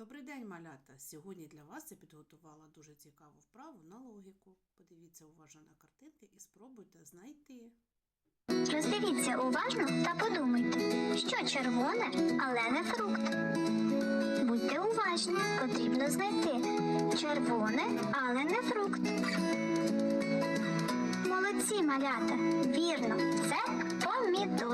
Добрий день, малята! Сьогодні для вас я підготувала дуже цікаву вправу на логіку. Подивіться уважно на картинки і спробуйте знайти. Роздивіться уважно та подумайте, що червоне, але не фрукт. Будьте уважні, потрібно знайти червоне, але не фрукт. Молодці малята, вірно, це помідор.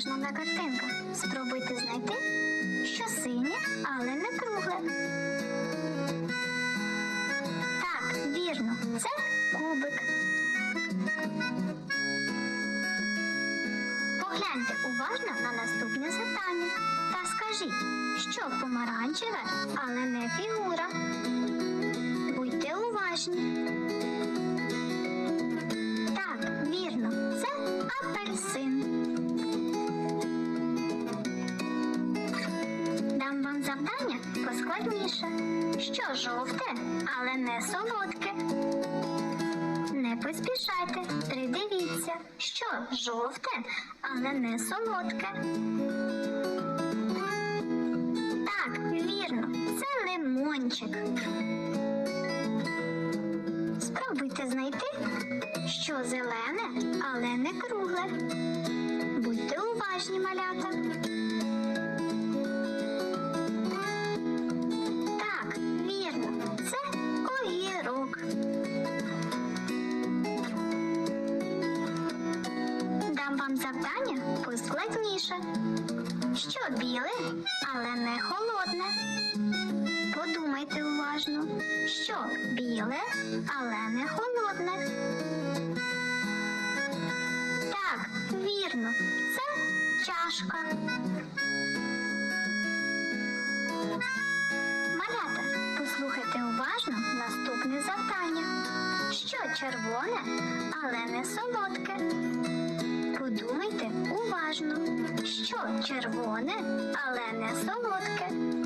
Зображено на. Спробуйте знайти, що синє, але не кругле. Так, вірно, це кубик. Погляньте уважно на наступне завдання та скажіть, що помаранчеве, але не фігура. Будьте уважні. Завдання поскладніше. Що жовте, але не солодке. Не поспішайте, придивіться, що жовте, але не солодке. Так, вірно, це лимончик. Спробуйте знайти, що зелене, але не кругле. Будьте уважні, малята. Завдання поскладніше. Що біле, але не холодне. Подумайте уважно, що біле, але не холодне. Так, вірно, це чашка. Малята, послухайте уважно наступне завдання. Що червоне, але не солодке. Червоне, але не солодке.